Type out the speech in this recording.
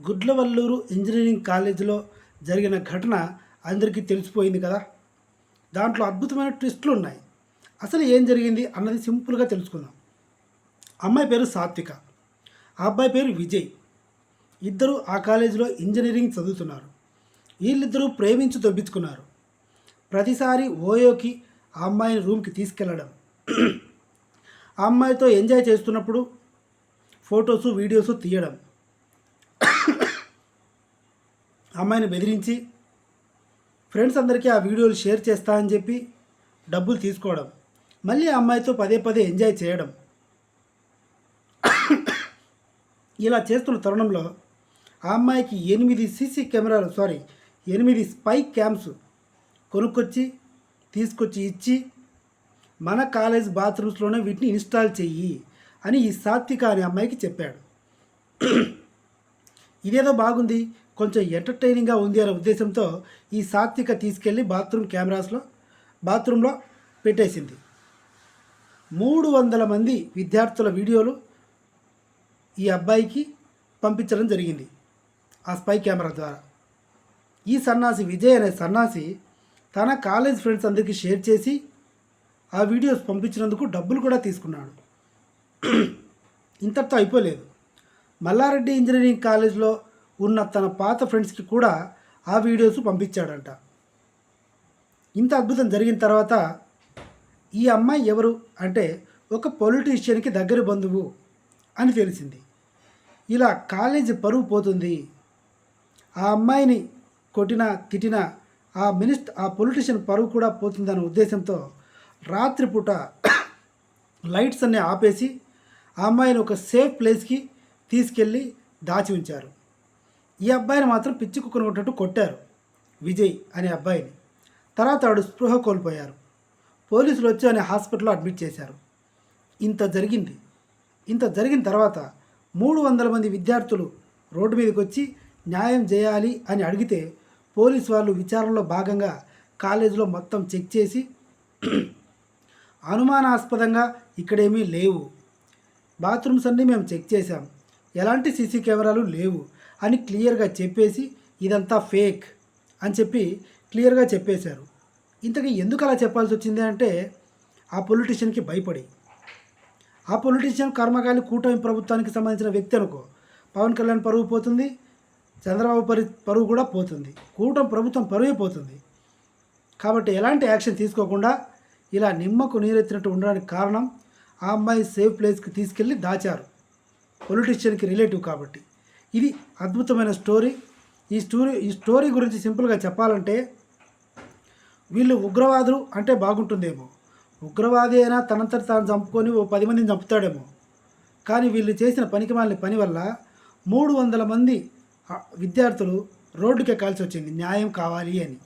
Gudlavalleru engineering కాలేజీలో జరిగిన ఘటన అందరికీ తెలిసిపోయింది కదా? దాంట్లో అద్భుతమైన ట్విస్టులు ఉన్నాయి అసలు ఏం జరిగింది అన్నది సింపుల్గా తెలుసుకుందాం. అమ్మాయి పేరు సాత్విక. ఆ అబ్బాయి పేరు విజయ్. ఇద్దరు ఆ కాలేజీలో ఇంజనీరింగ్ చదువుతున్నారు. వీళ్ళిద్దరూ ప్రేమించి దొబ్బించుకున్నారు ప్రతిసారి ఓయోకి ఆ అమ్మాయిని రూమ్కి తీసుకెళ్ళడం ఆ అమ్మాయితో ఎంజాయ్ చేస్తున్నప్పుడు ఫొటోసు వీడియోసు తీయడం. అమ్మాయిని బెదిరించి ఫ్రెండ్స్ అందరికీ ఆ వీడియోలు షేర్ చేస్తా అని చెప్పి డబ్బులు తీసుకోవడం మళ్ళీ ఆ అమ్మాయితో పదే పదే ఎంజాయ్ చేయడం. ఇలా చేస్తున్న తరుణంలో ఆ అమ్మాయికి ఎనిమిది సీసీ కెమెరాలు సారీ ఎనిమిది స్పై క్యామ్స్ కొనుక్కొచ్చి తీసుకొచ్చి ఇచ్చి మన కాలేజ్ బాత్రూమ్స్లోనే వీటిని ఇన్స్టాల్ చెయ్యి అని ఈ సాత్విక అనే అమ్మాయికి చెప్పాడు. ఇదేదో బాగుంది కొంచెం ఎంటర్టైనింగ్గా ఉంది అనే ఉద్దేశంతో ఈ సాత్విక తీసుకెళ్ళి బాత్రూమ్ కెమెరాస్లో బాత్రూంలో పెట్టేసింది. మూడు వందల మంది విద్యార్థుల వీడియోలు ఈ అబ్బాయికి పంపించడం జరిగింది ఆ స్పై కెమెరా ద్వారా. ఈ సన్నాసి విజయ్ అనే సన్నాసి తన కాలేజ్ ఫ్రెండ్స్ అందరికీ షేర్ చేసి ఆ వీడియోస్ పంపించినందుకు డబ్బులు కూడా తీసుకున్నాడు. ఇంతటితో అయిపోలేదు. మల్లారెడ్డి ఇంజనీరింగ్ కాలేజ్లో ఉన్న తన పాత ఫ్రెండ్స్కి కూడా ఆ వీడియోస్ పంపించాడంట. ఇంత అద్భుతం జరిగిన తర్వాత ఈ అమ్మాయి ఎవరు అంటే ఒక పొలిటీషియన్కి దగ్గర బంధువు అని తెలిసింది. ఇలా కాలేజీ పరువు పోతుంది. ఆ అమ్మాయిని కొట్టిన తిట్టిన ఆ మినిస్ట్ ఆ పొలిటీషియన్ పరువు కూడా పోతుందనే ఉద్దేశంతో రాత్రిపూట లైట్స్ అన్నీ ఆపేసి ఆ అమ్మాయిని ఒక సేఫ్ ప్లేస్కి తీసుకెళ్ళి దాచి ఉంచారు. ఈ అబ్బాయిని మాత్రం పిచ్చి కుక్కను కొట్టినట్టు కొట్టారు విజయ్ అనే అబ్బాయిని. తర్వాత ఆడు స్పృహ కోల్పోయారు. పోలీసులు వచ్చి ఆయన హాస్పిటల్లో అడ్మిట్ చేశారు. ఇంత జరిగింది. ఇంత జరిగిన తర్వాత మూడు వందల మంది విద్యార్థులు రోడ్డు మీదకి వచ్చి న్యాయం చేయాలి అని అడిగితే పోలీసు వాళ్ళు విచారణలో భాగంగా కాలేజీలో మొత్తం చెక్ చేసి అనుమానాస్పదంగా ఇక్కడేమీ లేవు. బాత్రూమ్స్ అన్నీ మేము చెక్ చేశాం. ఎలాంటి సీసీ కెమెరాలు లేవు. అని క్లియర్గా చెప్పేసి ఇదంతా ఫేక్ అని చెప్పి క్లియర్గా చెప్పేశారు. ఇంతకీ ఎందుకు అలా చెప్పాల్సి వచ్చింది అంటే ఆ పొలిటీషియన్కి భయపడి. ఆ పొలిటీషియన్ కర్మకాలి కూటమి ప్రభుత్వానికి సంబంధించిన వ్యక్తి అనుకో. పవన్ కళ్యాణ్ పరువు పోతుంది చంద్రబాబు పరి పరువు కూడా పోతుంది. కూటమి ప్రభుత్వం పరువే పోతుంది. కాబట్టి ఎలాంటి యాక్షన్ తీసుకోకుండా ఇలా నిమ్మకు నీరెత్తినట్టు ఉండడానికి కారణం ఆ అమ్మాయి సేఫ్ ప్లేస్కి తీసుకెళ్ళి దాచారు. పొలిటీషియన్కి రిలేటివ్ కాబట్టి. ఇది అద్భుతమైన స్టోరీ. ఈ స్టోరీ ఈ స్టోరీ గురించి సింపుల్గా చెప్పాలంటే వీళ్ళు ఉగ్రవాదులు అంటే బాగుంటుందేమో. ఉగ్రవాది అయినా తనంతట తాను చంపుకొని ఓ పది మందిని చంపుతాడేమో. కానీ వీళ్ళు చేసిన పనికి మాలిన పని వల్ల మూడు వందల మంది విద్యార్థులు రోడ్డుకి ఎక్కాల్సి వచ్చింది న్యాయం కావాలి అని.